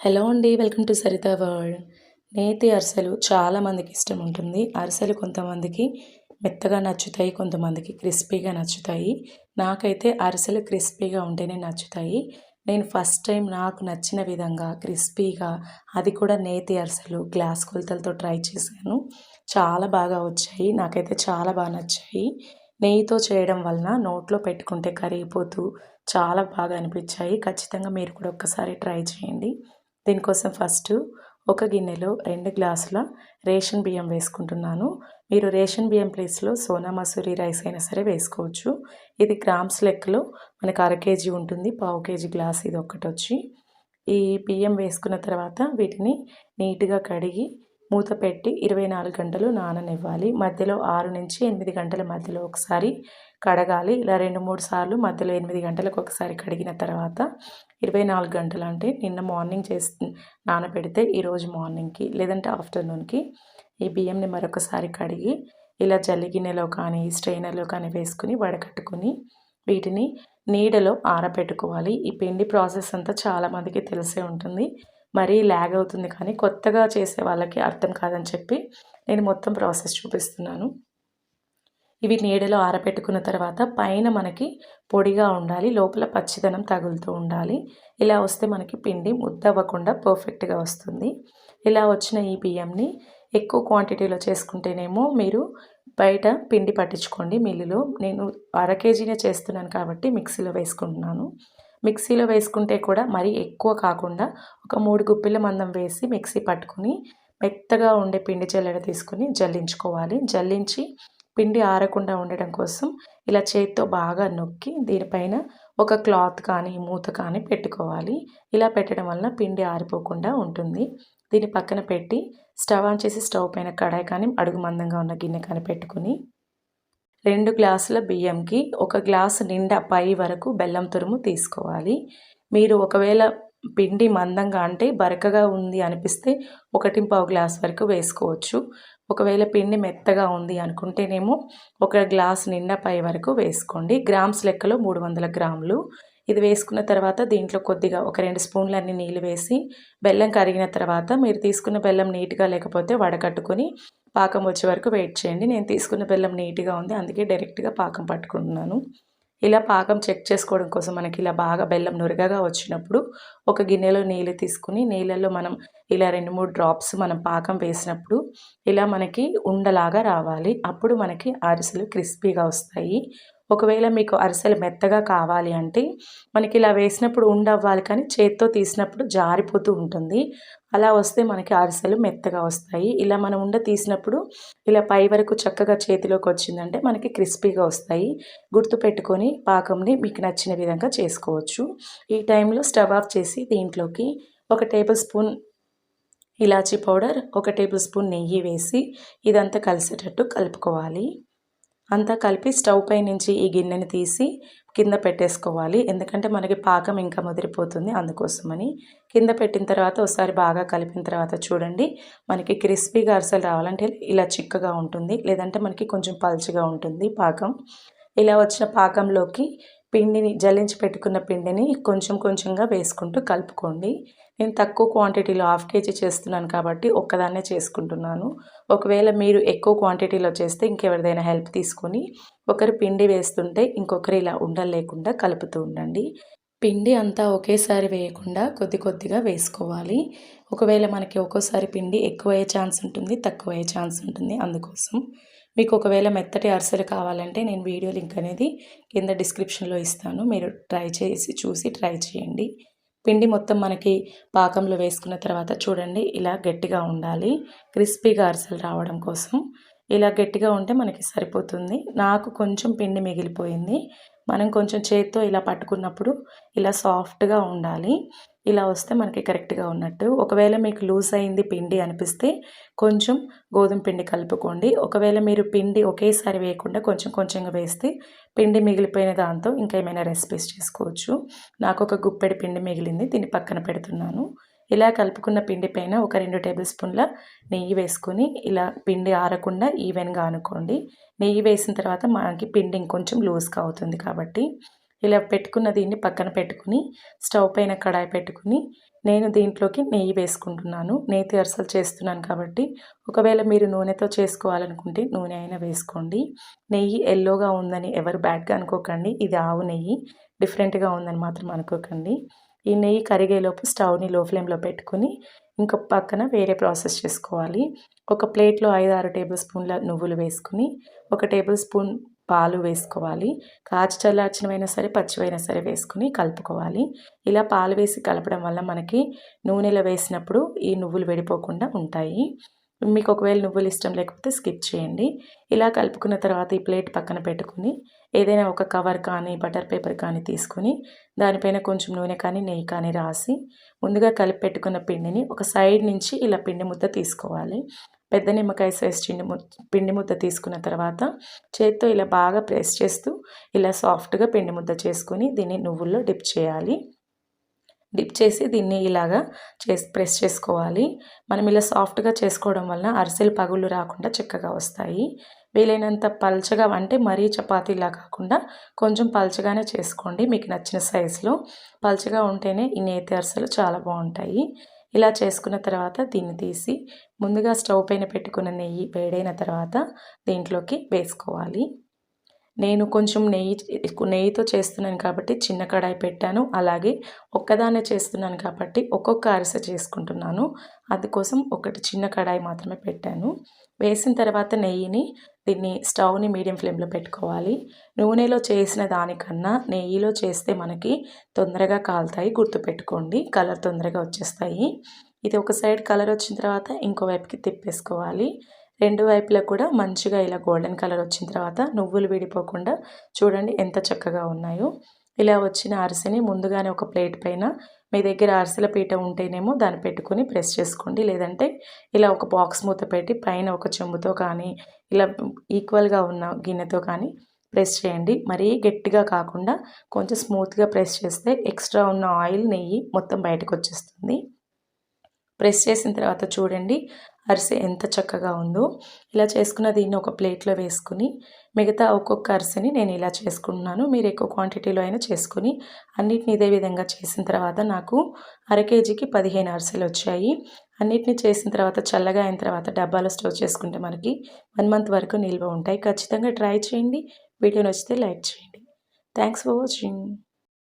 Hello అండి welcome to Saritha world. నేతి అరిసెలు చాలామందికి ఇష్టం ఉంటుంది. అరిసెలు కొంతమందికి మెత్తగా నచ్చుతాయి కొంతమందికి క్రిస్పీగా నచ్చుతాయి. నాకైతే అరిసెలు క్రిస్పీగా ఉంటేనే నచ్చుతాయి. నేను ఫస్ట్ టైం నాకు నచ్చిన విధంగా క్రిస్పీగా అది కూడా నేతి అరిసెలు గ్లాస్ కొలతలతో ట్రై చేశాను. చాలా బాగా వచ్చాయి నాకైతే చాలా బాగా నచ్చాయి. నెయ్యితో చేయడం వలన నోట్లో పెట్టుకుంటే కరిగిపోతూ చాలా బాగా అనిపించాయి. ఖచ్చితంగా మీరు కూడా ఒక్కసారి ట్రై చేయండి. దీనికోసం ఫస్ట్ ఒక గిన్నెలో రెండు గ్లాసుల రేషన్ బియ్యం వేసుకుంటున్నాను. మీరు రేషన్ బియ్యం ప్లేస్లో సోనా మసూరి రైస్ అయినా సరే వేసుకోవచ్చు. ఇది గ్రామ్స్ లెక్కలో మనకు అర కేజీ ఉంటుంది పావు కేజీ గ్లాస్ ఇది ఒక్కటి వచ్చి ఈ బియ్యం వేసుకున్న తర్వాత వీటిని నీట్గా కడిగి మూత పెట్టి ఇరవై నాలుగు గంటలు నాననివ్వాలి. మధ్యలో ఆరు నుంచి ఎనిమిది గంటల మధ్యలో ఒకసారి కడగాలి. ఇలా రెండు మూడు సార్లు మధ్యలో ఎనిమిది గంటలకు ఒకసారి కడిగిన తర్వాత ఇరవై నాలుగు గంటలు అంటే నిన్న మార్నింగ్ చేసి నానబెడితే ఈరోజు మార్నింగ్కి లేదంటే ఆఫ్టర్నూన్కి ఈ బియ్యంని మరొకసారి కడిగి ఇలా జల్లి గిన్నెలో కానీ స్ట్రైనర్లో కానీ వేసుకుని వడకట్టుకుని వీటిని నీడలో ఆరబెట్టుకోవాలి ఈ పిండి ప్రాసెస్ అంతా చాలామందికి తెలిసే ఉంటుంది. మరీ ల్యాగ్ అవుతుంది కానీ కొత్తగా చేసే వాళ్ళకి అర్థం కాదని చెప్పి నేను మొత్తం ప్రాసెస్ చూపిస్తున్నాను. ఇవి నీడలో ఆరబెట్టుకున్న తర్వాత పైన మనకి పొడిగా ఉండాలి లోపల పచ్చిదనం తగులుతూ ఉండాలి. ఇలా వస్తే మనకి పిండి ముద్దవ్వకుండా పర్ఫెక్ట్గా వస్తుంది. ఇలా వచ్చిన ఈ బియ్యంని ఎక్కువ క్వాంటిటీలో చేసుకుంటేనేమో మీరు బయట పిండి పట్టించుకోండి మిల్లులో. నేను అర కేజీనే చేస్తున్నాను కాబట్టి మిక్సీలో వేసుకుంటున్నాను. మిక్సీలో వేసుకుంటే కూడా మరీ ఎక్కువ కాకుండా ఒక మూడు గుప్పిల మందం వేసి మిక్సీ పట్టుకుని మెత్తగా ఉండే పిండి జల్లెడ తీసుకుని జల్లించుకోవాలి. జల్లించి పిండి ఆరకుండా ఉండడం కోసం ఇలా చేతితో బాగా నొక్కి దీనిపైన ఒక క్లాత్ కానీ మూత కానీ పెట్టుకోవాలి. ఇలా పెట్టడం వల్ల పిండి ఆరిపోకుండా ఉంటుంది. దీన్ని పక్కన పెట్టి స్టవ్ ఆన్ చేసి స్టవ్ పైన కడాయి కానీ అడుగు మందంగా ఉన్న గిన్నె కానీ పెట్టుకుని రెండు గ్లాసుల బియ్యంకి ఒక గ్లాసు నిండా పై వరకు బెల్లం తురుము తీసుకోవాలి. మీరు ఒకవేళ పిండి మందంగా అంటే బరకగా ఉంది అనిపిస్తే ఒకటి పావు గ్లాస్ వరకు వేసుకోవచ్చు. ఒకవేళ పిండి మెత్తగా ఉంది అనుకుంటేనేమో ఒక గ్లాస్ నిండా పై వరకు వేసుకోండి. గ్రామ్స్ లెక్కలో మూడు వందల గ్రాములు. ఇది వేసుకున్న తర్వాత దీంట్లో కొద్దిగా ఒక రెండు స్పూన్లు అన్ని నీళ్ళు వేసి బెల్లం కరిగిన తర్వాత మీరు తీసుకున్న బెల్లం నీట్గా లేకపోతే వడకట్టుకొని పాకం వచ్చే వరకు వెయిట్ చేయండి. నేను తీసుకున్న బెల్లం నీట్గా ఉంది అందుకే డైరెక్ట్గా పాకం పట్టుకుంటున్నాను. ఇలా పాకం చెక్ చేసుకోవడం కోసం మనకి ఇలా బాగా బెల్లం నురగగా వచ్చినప్పుడు ఒక గిన్నెలో నీళ్ళు తీసుకుని నీళ్ళల్లో మనం ఇలా రెండు మూడు డ్రాప్స్ మనం పాకం వేసినప్పుడు ఇలా మనకి ఉండలాగా రావాలి. అప్పుడు మనకి అరిసెలు క్రిస్పీగా వస్తాయి. ఒకవేళ మీకు అరిసెలు మెత్తగా కావాలి అంటే మనకి ఇలా వేసినప్పుడు ఉండవ్వాలి కానీ చేత్తో తీసినప్పుడు జారిపోతూ ఉంటుంది. అలా వస్తే మనకి అరిసెలు మెత్తగా వస్తాయి. ఇలా మనం ఉండ తీసినప్పుడు ఇలా పై వరకు చక్కగా చేతిలోకి వచ్చిందంటే మనకి క్రిస్పీగా వస్తాయి. గుర్తు పెట్టుకొని పాకంని మీకు నచ్చిన విధంగా చేసుకోవచ్చు. ఈ టైంలో స్టవ్ ఆఫ్ చేసి దీంట్లోకి ఒక టేబుల్ స్పూన్ ఇలాచీ పౌడర్ ఒక టేబుల్ స్పూన్ నెయ్యి వేసి ఇదంతా కలిసేటట్టు కలుపుకోవాలి. అంతా కలిపి స్టవ్ పై నుంచి ఈ గిన్నెని తీసి కింద పెట్టేసుకోవాలి. ఎందుకంటే మనకి పాకం ఇంకా ముదిరిపోతుంది అందుకోసమని. కింద పెట్టిన తర్వాత ఒకసారి బాగా కలిపిన తర్వాత చూడండి. మనకి క్రిస్పీగా అరిసెలు రావాలంటే ఇలా చిక్కగా ఉంటుంది. లేదంటే మనకి కొంచెం పల్చగా ఉంటుంది పాకం. ఇలా వచ్చిన పాకంలోకి పిండిని జల్లించి పెట్టుకున్న పిండిని కొంచెం కొంచెంగా వేసుకుంటూ కలుపుకోండి. నేను తక్కువ క్వాంటిటీలో హాఫ్ కేజీ చేస్తున్నాను కాబట్టి ఒక్కదాన్నే చేసుకుంటున్నాను. ఒకవేళ మీరు ఎక్కువ క్వాంటిటీలో చేస్తే ఇంకెవరిదైనా హెల్ప్ తీసుకొని ఒకరు పిండి వేస్తుంటే ఇంకొకరు ఇలా ఉండలేకుండా కలుపుతూ ఉండండి. పిండి అంతా ఒకేసారి వేయకుండా కొద్ది కొద్దిగా వేసుకోవాలి. ఒకవేళ మనకి ఒక్కోసారి పిండి ఎక్కువ అయ్యే ఛాన్స్ ఉంటుంది తక్కువ అయ్యే ఛాన్స్ ఉంటుంది అందుకోసం. మీకు ఒకవేళ మెత్తటి అరిసెలు కావాలంటే నేను వీడియో లింక్ అనేది కింద డిస్క్రిప్షన్లో ఇస్తాను. మీరు ట్రై చేసి చూసి ట్రై చేయండి. పిండి మొత్తం మనకి పాకంలో వేసుకున్న తర్వాత చూడండి ఇలా గట్టిగా ఉండాలి. క్రిస్పీగా అరిసెలు రావడం కోసం. ఇలా గట్టిగా ఉంటే మనకి సరిపోతుంది. నాకు కొంచెం పిండి మిగిలిపోయింది. మనం కొంచెం చేత్తో ఇలా పట్టుకున్నప్పుడు ఇలా సాఫ్ట్గా ఉండాలి. ఇలా వస్తే మనకి కరెక్ట్గా ఉన్నట్టు. ఒకవేళ మీకు లూజ్ అయింది పిండి అనిపిస్తే కొంచెం గోధుమ పిండి కలుపుకోండి. ఒకవేళ మీరు పిండి ఒకేసారి వేయకుండా కొంచెం కొంచెంగా వేస్తే పిండి మిగిలిపోయిన దాంతో ఇంకా ఏమైనా రెసిపీస్ చేసుకోవచ్చు. నాకు ఒక గుప్పెడి పిండి మిగిలింది దీన్ని పక్కన పెడుతున్నాను. ఇలా కలుపుకున్న పిండి పైన ఒక రెండు టేబుల్ స్పూన్ల నెయ్యి వేసుకొని ఇలా పిండి ఆరకుండా ఈవెన్గా అనుకోండి. నెయ్యి వేసిన తర్వాత మనకి పిండి ఇంకొంచెం లూజ్గా అవుతుంది కాబట్టి ఇలా పెట్టుకున్న దీన్ని పక్కన పెట్టుకుని స్టవ్ పైన కడాయి పెట్టుకుని నేను దీంట్లోకి నెయ్యి వేసుకుంటున్నాను. నేతి అరసలు చేస్తున్నాను కాబట్టి ఒకవేళ మీరు నూనెతో చేసుకోవాలనుకుంటే నూనె అయినా వేసుకోండి. నెయ్యి ఎల్లోగా ఉందని ఎవరు బ్యాడ్గా అనుకోకండి. ఇది ఆవు నెయ్యి డిఫరెంట్గా ఉందని మాత్రం అనుకోకండి. ఈ నెయ్యి కరిగేలోపు స్టవ్ని లో ఫ్లేమ్లో పెట్టుకుని ఇంకొక పక్కన వేరే ప్రాసెస్ చేసుకోవాలి. ఒక ప్లేట్లో ఐదు ఆరు టేబుల్ స్పూన్ల నువ్వులు వేసుకుని ఒక టేబుల్ స్పూన్ పాలు వేసుకోవాలి. కాచి చల్లార్చినవైనా సరే పచ్చివైనా సరే వేసుకుని కలుపుకోవాలి. ఇలా పాలు వేసి కలపడం వల్ల మనకి నూనెలో వేసినప్పుడు ఈ నువ్వులు వెడిపోకుండా ఉంటాయి. మీకు ఒకవేళ నువ్వులు ఇష్టం లేకపోతే స్కిప్ చేయండి. ఇలా కలుపుకున్న తర్వాత ఈ ప్లేట్ పక్కన పెట్టుకుని ఏదైనా ఒక కవర్ కానీ బటర్ పేపర్ కానీ తీసుకొని దానిపైన కొంచెం నూనె కానీ నెయ్యి కానీ రాసి ముందుగా కలిపి పెట్టుకున్న పిండిని ఒక సైడ్ నుంచి ఇలా పిండి ముద్ద తీసుకోవాలి. పెద్ద నిమ్మకాయ సైజ్ చిండి పిండి ముద్ద తీసుకున్న తర్వాత చేత్తో ఇలా బాగా ప్రెస్ చేస్తూ ఇలా సాఫ్ట్గా పిండి ముద్ద చేసుకుని దీన్ని నువ్వుల్లో డిప్ చేయాలి. డిప్ చేసి దీన్ని ఇలాగా చేసి ప్రెస్ చేసుకోవాలి. మనం ఇలా సాఫ్ట్గా చేసుకోవడం వల్ల అరిసెలు పగులు రాకుండా చక్కగా వస్తాయి. వీలైనంత పల్చగా అంటే మరీ చపాతీలా కాకుండా కొంచెం పల్చగానే చేసుకోండి మీకు నచ్చిన సైజులో. పల్చగా ఉంటేనే ఈ నేతి అరిసెలు చాలా బాగుంటాయి. ఇలా చేసుకున్న తర్వాత దీన్ని తీసి ముందుగా స్టవ్ పైన పెట్టుకున్న నెయ్యి వేడైన తర్వాత దీంట్లోకి వేసుకోవాలి. నేను కొంచెం నెయ్యి నెయ్యితో చేస్తున్నాను కాబట్టి చిన్న కడాయి పెట్టాను. అలాగే ఒక్కదానే చేస్తున్నాను కాబట్టి ఒక్కొక్క అరిసె చేసుకుంటున్నాను. అందుకోసం ఒకటి చిన్న కడాయి మాత్రమే పెట్టాను. వేసిన తర్వాత నెయ్యిని దీన్ని స్టవ్ని మీడియం ఫ్లేమ్లో పెట్టుకోవాలి. నూనెలో చేసిన దానికన్నా నెయ్యిలో చేస్తే మనకి తొందరగా కాలుతాయి. గుర్తుపెట్టుకోండి కలర్ తొందరగా వచ్చేస్తాయి. ఇది ఒక సైడ్ కలర్ వచ్చిన తర్వాత ఇంకో వైపుకి తిప్పేసుకోవాలి. రెండు వైపులా కూడా మంచిగా ఇలా గోల్డెన్ కలర్ వచ్చిన తర్వాత నువ్వులు విడిపోకుండా చూడండి ఎంత చక్కగా ఉన్నాయో. ఇలా వచ్చిన అరిసెని ముందుగానే ఒక ప్లేట్ పైన మీ దగ్గర అరిసెల పీట ఉంటేనేమో దాన్ని పెట్టుకొని ప్రెస్ చేసుకోండి. లేదంటే ఇలా ఒక బాక్స్ మూత పెట్టి పైన ఒక చెంబుతో కానీ ఇలా ఈక్వల్గా ఉన్న గిన్నెతో కానీ ప్రెస్ చేయండి. మరీ గట్టిగా కాకుండా కొంచెం స్మూత్గా ప్రెస్ చేస్తే ఎక్స్ట్రా ఉన్న ఆయిల్ నెయ్యి మొత్తం బయటకు వచ్చేస్తుంది. ప్రెస్ చేసిన తర్వాత చూడండి అరిసె ఎంత చక్కగా ఉందో. ఇలా చేసుకున్న దీన్ని ఒక ప్లేట్లో వేసుకుని మిగతా ఒక్కొక్క అరిసెని నేను ఇలా చేసుకుంటున్నాను. మీరు ఎక్కువ క్వాంటిటీలో అయినా చేసుకుని అన్నిటిని ఇదే విధంగా చేసిన తర్వాత నాకు అర కేజీకి పదిహేను అరిసెలు వచ్చాయి. అన్నిటిని చేసిన తర్వాత చల్లగా అయిన తర్వాత డబ్బాలో స్టోర్ చేసుకుంటే మనకి వన్ మంత్ వరకు నిల్వ ఉంటాయి. ఖచ్చితంగా ట్రై చేయండి. వీడియో నచ్చితే లైక్ చేయండి. Thanks for watching.